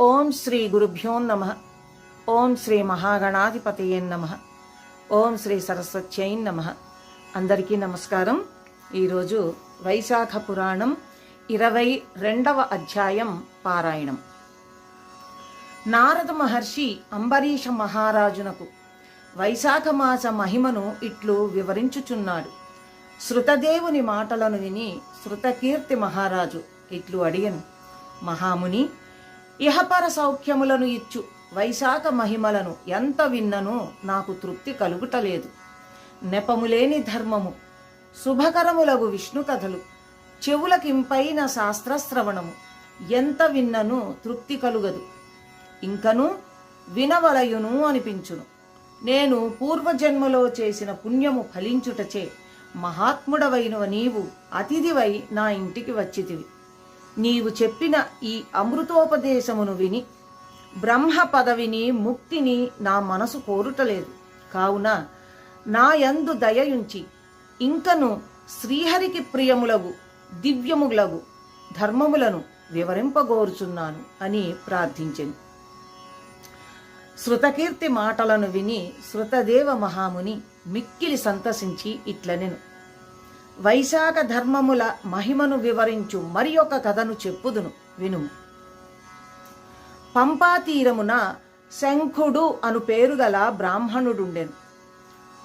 ఓం శ్రీ గురుభ్యో నమ. ఓం శ్రీ మహాగణాధిపతయే నమ. ఓం శ్రీ సరస్వత్యై నమ. అందరికీ నమస్కారం. ఈరోజు వైశాఖ పురాణం ఇరవై రెండవ అధ్యాయం పారాయణం. నారద మహర్షి అంబరీష మహారాజునకు వైశాఖ మాస మహిమను ఇట్లు వివరించుచున్నాడు. శృతదేవుని మాటలను విని శృతకీర్తి మహారాజు ఇట్లు అడిగను. మహాముని ఇహపర సౌఖ్యములను ఇచ్చు. వైశాఖ మహిమలను ఎంత విన్ననూ నాకు తృప్తి కలుగుటలేదు. నెపములేని ధర్మము శుభకరములగు విష్ణు కథలు చెవులకింపైన శాస్త్రశ్రవణము ఎంత విన్నను తృప్తి కలుగదు. ఇంకను వినవలయును అనిపించును. నేను పూర్వజన్మలో చేసిన పుణ్యము ఫలించుటచే మహాత్ముడవైన నీవు అతిథివై నా ఇంటికి వచ్చితివి. నీవు చెప్పిన ఈ అమృతోపదేశమును విని బ్రహ్మ పదవిని ముక్తిని నా మనసు కోరుటలేదు. కావున నా యందు దయయుంచి ఇంకను శ్రీహరికి ప్రియములగు దివ్యములగు ధర్మములను వివరింపగోరుచున్నాను అని ప్రార్థించెను. శృతకీర్తి మాటలను విని శృతదేవ మహాముని మిక్కిలి సంతసించి ఇట్లనెను. వైశాఖ ధర్మముల మహిమను వివరించు మరి ఒక కథను చెప్పుదును. వినుము. పంపా తీరమున శంఖుడు అను పేరుగల బ్రాహ్మణుడుండెను.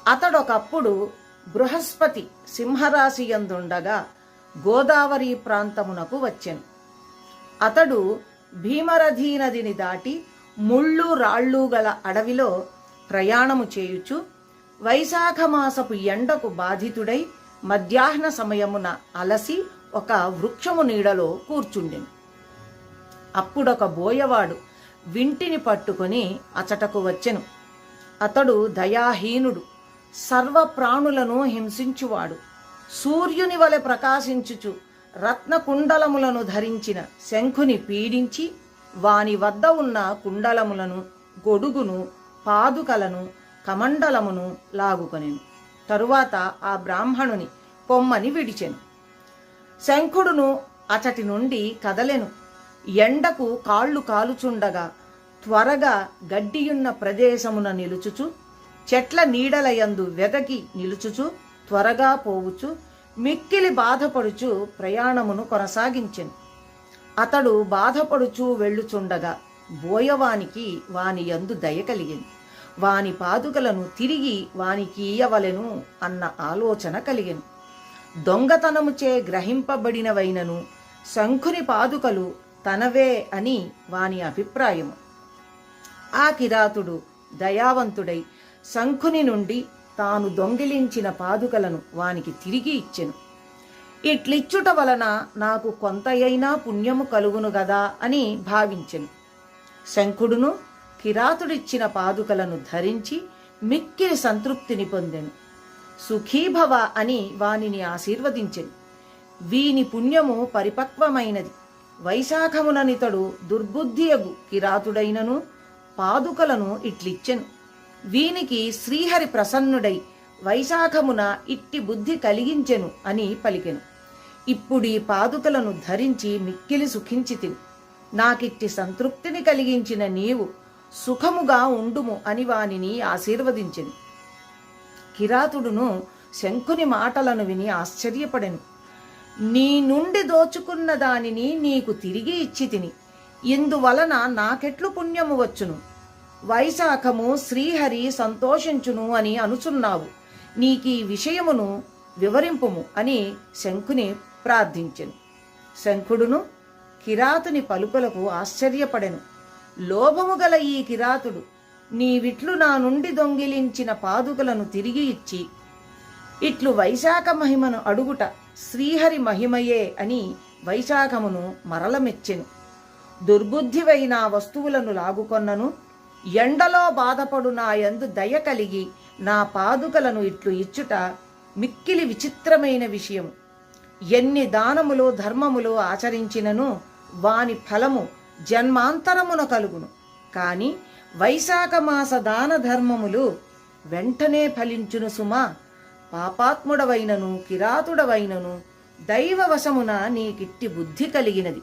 అతడొకప్పుడు బృహస్పతి సింహరాశి యందుండగా గోదావరి ప్రాంతమునకు వచ్చెను. అతడు భీమరథీ నదిని దాటి ముళ్ళు రాళ్ళు గల అడవిలో ప్రయాణము చేయుచు వైశాఖ మాసపు ఎండకు బాధితుడై మధ్యాహ్న సమయమున అలసి ఒక వృక్షము నీడలో కూర్చుండెను. అప్పుడొక బోయవాడు వింటిని పట్టుకొని అచటకు వచ్చెను. అతడు దయాహీనుడు సర్వ ప్రాణులను హింసించువాడు. సూర్యుని వలె ప్రకాశించుచు రత్నకుండలములను ధరించిన శంఖుని పీడించి వాని వద్ద ఉన్న కుండలములను గొడుగును పాదుకలను కమండలమును లాగుకొనెను. తరువాత ఆ బ్రాహ్మణుని పొమ్మని విడిచెను. శంఖుడును అతటి నుండి కదలెను. ఎండకు కాళ్ళు కాలుచుండగా త్వరగా గడ్డియున్న ప్రదేశమున నిలుచుచు చెట్ల నీడలయందు వెదకి నిలుచుచు త్వరగా పోవుచు మిక్కిలి బాధపడుచు ప్రయాణమును కొనసాగించెను. అతడు బాధపడుచూ వెళ్ళుచుండగా బోయవానికి వాని యందు దయ కలిగింది వాని పాదుకలను తిరిగి వానికి ఇయ్యవలెను అన్న ఆలోచన కలిగెను. దొంగతనముచే గ్రహింపబడినవైనను శంఖుని పాదుకలు తనవే అని వాని అభిప్రాయము. ఆ కిరాతుడు దయావంతుడై శంఖుని నుండి తాను దొంగిలించిన పాదుకలను వానికి తిరిగి ఇచ్చెను. ఇట్లిచ్చుట వలన నాకు కొంతయైనా పుణ్యము కలుగును గదా అని భావించెను. శంఖుడును కిరాతుడిచ్చిన పాదుకలను ధరించి మిక్కిలి సంతృప్తిని పొందెను. సుఖీభవ అని వానిని ఆశీర్వదించెను. వీని పుణ్యము పరిపక్వమైనది. వైశాఖముననితడు దుర్బుద్ధియగు కిరాతుడైనను పాదుకలను ఇట్లిచ్చెను. వీనికి శ్రీహరి ప్రసన్నుడై వైశాఖమున ఇట్టి బుద్ధి కలిగించెను అని పలికెను. ఇప్పుడీ పాదుకలను ధరించి మిక్కిలి సుఖించితిని. నాకిట్టి సంతృప్తిని కలిగించిన నీవు సుఖముగా ఉండుము అని వానిని ఆశీర్వదించింది కిరాతుడును శంకుని మాటలను విని ఆశ్చర్యపడెను. నీ నుండి దోచుకున్న దానిని నీకు తిరిగి ఇచ్చి తిని ఇందువలన నాకెట్లు పుణ్యము వచ్చును? వైశాఖము శ్రీహరి సంతోషించును అని అనుచున్నావు. నీకీ విషయమును వివరింపుము అని శంకుని ప్రార్థించెను. శంఖుడును కిరాతుని పలుకులకు ఆశ్చర్యపడెను. లోభము గల ఈ కిరాతుడు నీవిట్లు నా నుండి దొంగిలించిన పాదుకలను తిరిగి ఇచ్చి ఇట్లు వైశాఖ మహిమను అడుగుట శ్రీహరి మహిమయే అని వైశాఖమును మరల మెచ్చెను దుర్బుద్ధివైన వస్తువులను లాగుకొన్నను ఎండలో బాధపడు నా యందు దయ కలిగి నా పాదుకలను ఇట్లు ఇచ్చుట మిక్కిలి విచిత్రమైన విషయం ఎన్ని దానములు ధర్మములు ఆచరించినను వాని ఫలము జన్మాంతరమున కలుగును. కాని వైశాఖ మాస దాన ధర్మములు వెంటనే ఫలించును సుమా. పాపాత్ముడవైనను కిరాతుడవైనను దైవవశమున నీకిట్టి బుద్ధి కలిగినది.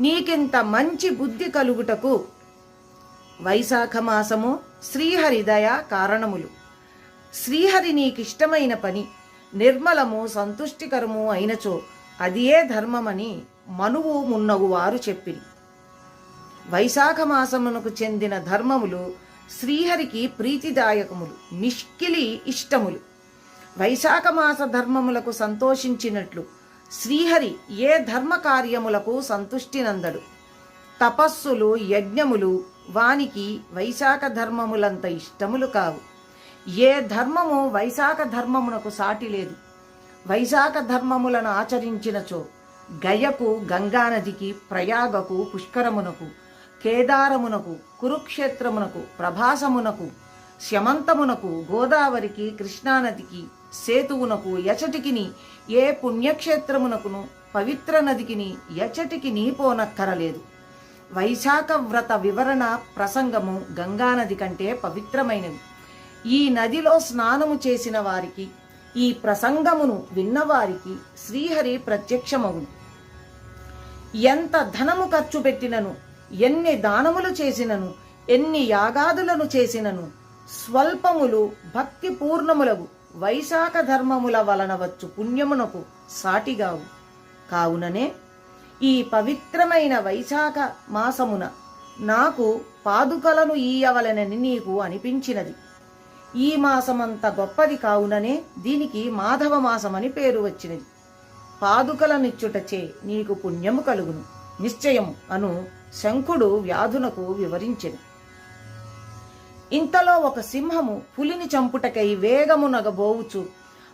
నీకింత మంచి బుద్ధి కలుగుటకు వైశాఖ మాసము శ్రీహరిదయ కారణములు. శ్రీహరి నీకిష్టమైన పని నిర్మలము సంతుష్టికరము అయినచో అదియే ధర్మమని మనువు మున్నగు వారు చెప్పిరి. వైశాఖ మాసమునకు చెందిన ధర్మములు శ్రీహరికి ప్రీతిదాయకములు నిష్కిలి ఇష్టములు. వైశాఖ మాస ధర్మములకు సంతోషించినట్లు శ్రీహరి ఏ ధర్మ కార్యములకు సంతుష్టినందడు. తపస్సులు యజ్ఞములు వానికి వైశాఖ ధర్మములంత ఇష్టములు కావు. ఏ ధర్మము వైశాఖ ధర్మమునకు సాటి లేదు. వైశాఖ ధర్మములను ఆచరించినచో గయకు గంగానదికి ప్రయాగకు పుష్కరమునకు కేదారమునకు కురుక్షేత్రమునకు ప్రభాసమునకు శమంతమునకు గోదావరికి కృష్ణానదికి సేతువునకు ఎచటికిని ఏ పుణ్యక్షేత్రమునకును పవిత్ర నదికిని ఎచటికి నీపోనక్కరలేదు. వైశాఖ వ్రత వివరణ ప్రసంగము గంగానది కంటే పవిత్రమైనది. ఈ నదిలో స్నానము చేసిన వారికి ఈ ప్రసంగమును విన్నవారికి శ్రీహరి ప్రత్యక్షమగును. ఎంత ధనము ఖర్చు పెట్టినను ఎన్ని దానములు చేసినను ఎన్ని యాగాదులను చేసినను స్వల్పములు భక్తి పూర్ణములగు వైశాఖ ధర్మముల వలన వచ్చు పుణ్యమునకు సాటిగావు. కావుననే ఈ పవిత్రమైన వైశాఖ మాసమున నాకు పాదుకలను ఈయవలనని నీకు అనిపించినది. ఈ మాసమంత గొప్పది కావుననే దీనికి మాధవ మాసమని పేరు వచ్చినది. పాదుకలనిచ్చుటచే నీకు పుణ్యము కలుగును. నిశ్చయం అను శంఖుడు వ్యాధునకు వివరించెను. ఇంతలో ఒక సింహము పులిని చంపుటకై వేగమునగబోవుచు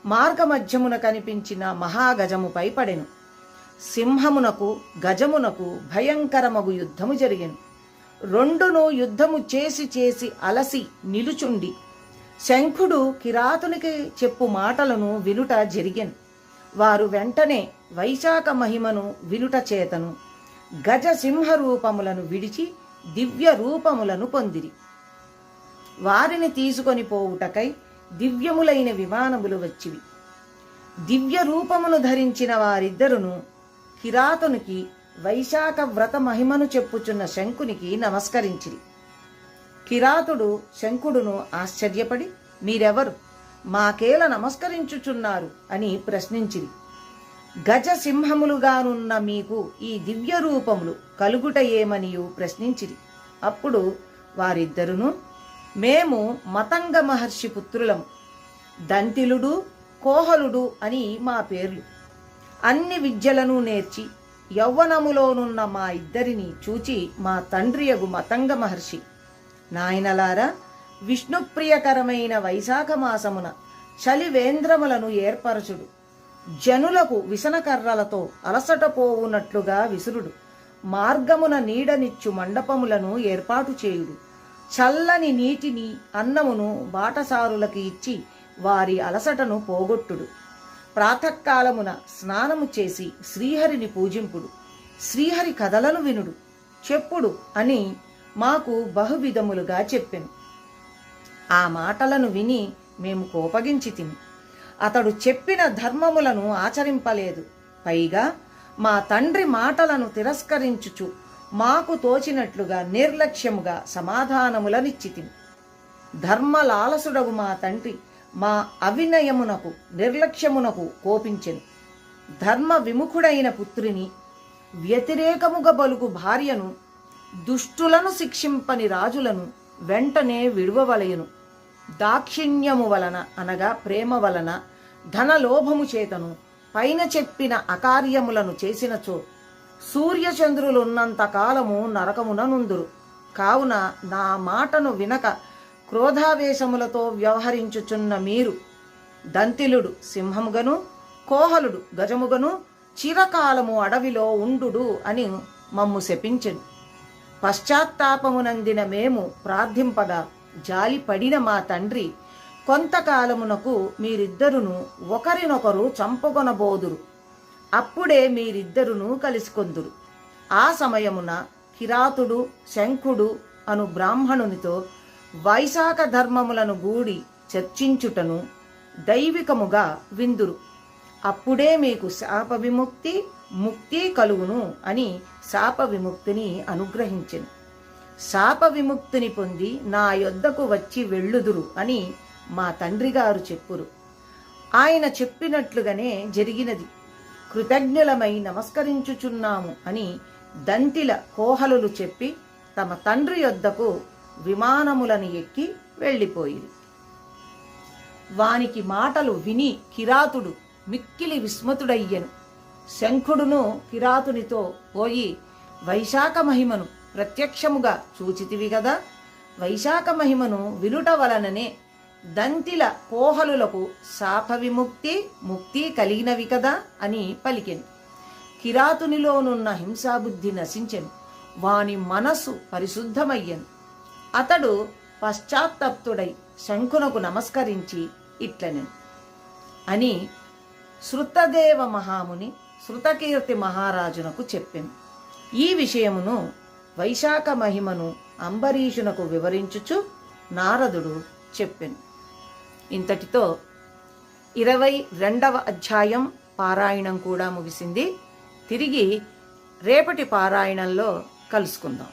మార్గమధ్యమున కనిపించిన మహాగజముపై పడెను సింహమునకు గజమునకు భయంకరమగు యుద్ధము జరిగెను. రెండును యుద్ధము చేసి చేసి అలసి నిలుచుండి శంఖుడు కిరాతునికి చెప్పు మాటలను వినుట జరిగెను. వారు వెంటనే వైశాఖ మహిమను వినుట చేతను. గజ సింహ రూపములను విడిచి దివ్య రూపములను పొందిరి. వారిని తీసుకొని పోవుటకై దివ్యములైన విమానములు వచ్చివి. దివ్య రూపమును ధరించిన వారిద్దరును కిరాతునికి వైశాఖ వ్రత మహిమను చెప్పుచున్న శంకునికి నమస్కరించిరి. కిరాతుడు శంకుడును ఆశ్చర్యపడి మీరెవరు? మాకేల నమస్కరించుచున్నారు? అని ప్రశ్నించిరి. గజ సింహములుగానున్న మీకు ఈ దివ్య రూపములు కలుగుట ఏమనియు ప్రశ్నించిరి. అప్పుడు వారిద్దరును మేము మతంగ మహర్షి పుత్రులము దంతిలుడు కోహలుడు అని మా పేర్లు. అన్ని విద్యలను నేర్చి యవ్వనములోనున్న మా ఇద్దరిని చూచి మా తండ్రియగు మతంగ మహర్షి. నాయనలారా విష్ణుప్రియకరమైన వైశాఖ మాసమున చలివేంద్రములను ఏర్పరచుడు. జనులకు విసనకర్రలతో అలసట పోవునట్లుగా విసురుడు. మార్గమున నీడనిచ్చు మండపములను ఏర్పాటు చేయుడు. చల్లని నీటిని అన్నమును బాటసారులకు ఇచ్చి వారి అలసటను పోగొట్టుడు. ప్రాతకాలమున స్నానము చేసి శ్రీహరిని పూజింపుడు. శ్రీహరి కథలను వినుడు. చెప్పుడు అని మాకు బహువిధములుగా చెప్పెను. ఆ మాటలను విని మేము కోపగించి తిని అతడు చెప్పిన ధర్మములను ఆచరింపలేదు. పైగా మా తండ్రి మాటలను తిరస్కరించుచు మాకు తోచినట్లుగా నిర్లక్ష్యముగా సమాధానములనిచ్చితిమి. ధర్మలాలసుడగు మా తండ్రి మా అవినయమునకు నిర్లక్ష్యమునకు కోపించెను. ధర్మ విముఖుడైన పుత్రిని వ్యతిరేకముగా బలుగు భార్యను దుష్టులను శిక్షింపని రాజులను వెంటనే విడువవలయను దాక్షిణ్యము వలన అనగా ప్రేమ వలన ధనలోభము చేతను. పైన చెప్పిన అకార్యములను చేసినచో సూర్యచంద్రులున్నంత కాలము నరకమున కావున నా మాటను వినక క్రోధావేశములతో వ్యవహరించుచున్న మీరు దంతిలుడు సింహముగను కోహలుడు గజముగను చిరకాలము అడవిలో ఉండుడు అని మమ్ము శపించెను. పశ్చాత్తాపమునందిన మేము ప్రార్థింపగా జాలి పడిన మా తండ్రి కొంతకాలమునకు మీరిద్దరును ఒకరినొకరు చంపుకొనబోదురు. అప్పుడే మీరిద్దరును కలిసికొందురు. ఆ సమయమున కిరాతుడు శంఖుడు అను బ్రాహ్మణునితో వైశాఖ ధర్మములను గూడి చర్చించుటను దైవికముగా విందురు. అప్పుడే మీకు శాప విముక్తి ముక్తి కలుగును అని శాప విముక్తిని అనుగ్రహించెను. శాప విముక్తిని పొంది నా యొద్దకు వచ్చి వెళ్ళుదురు అని మా తండ్రి గారు చెప్పురు. ఆయన చెప్పినట్లుగానే జరిగినది. కృతజ్ఞులమై నమస్కరించుచున్నాము అని దంతిల కోహలులు చెప్పి తమ తండ్రి యొద్దకు విమానములను ఎక్కి వెళ్ళిపోయింది వానికి మాటలు విని కిరాతుడు మిక్కిలి విస్మతుడయ్యను. శంఖుడును కిరాతునితో పోయి వైశాఖ మహిమను ప్రత్యక్షముగా చూచితివి కదా వైశాఖ మహిమను వినుట వలననే దంతిల కోహలులకు శాప విముక్తి ముక్తి కలిగినవి కదా అని పలికెను. కిరాతునిలోనున్న హింసాబుద్ధి నశించెను. వాని మనస్సు పరిశుద్ధమయ్యను. అతడు పశ్చాత్తప్తుడై శంఖునకు నమస్కరించి ఇట్లనెను. అని శృతదేవ మహాముని శృతకీర్తి మహారాజునకు చెప్పెను. ఈ విషయమును వైశాఖ మహిమను అంబరీషునకు వివరించుచు నారదుడు చెప్పెను. ఇంతటితో ఇరవై రెండవ అధ్యాయం పారాయణం కూడా ముగిసింది. తిరిగి రేపటి పారాయణంలో కలుసుకుందాం.